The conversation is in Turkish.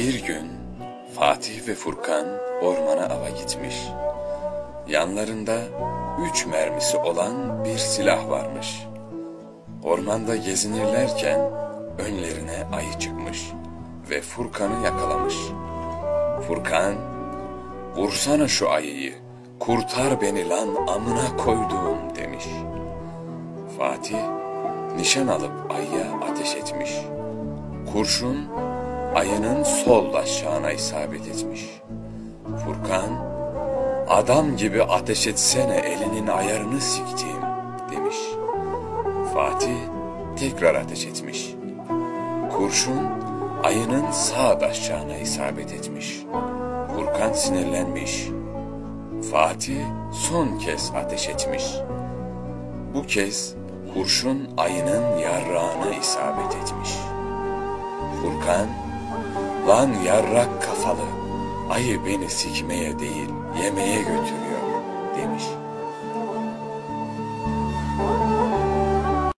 Bir gün Fatih ve Furkan ormana ava gitmiş. Yanlarında üç mermisi olan bir silah varmış. Ormanda gezinirlerken önlerine ayı çıkmış ve Furkan'ı yakalamış. Furkan, vursana şu ayıyı, kurtar beni lan amına koyduğum demiş. Fatih, nişan alıp ayıya ateş etmiş. Kurşun, ayının sol aşağına isabet etmiş. Furkan, adam gibi ateş etsene elinin ayarını siktiğim demiş. Fatih tekrar ateş etmiş. Kurşun ayının sağ aşağına isabet etmiş. Furkan sinirlenmiş. Fatih son kez ateş etmiş. Bu kez kurşun ayının yarrağına isabet etmiş. Furkan, lan yarrak kafalı, ayı beni sikmeye değil yemeye götürüyor demiş.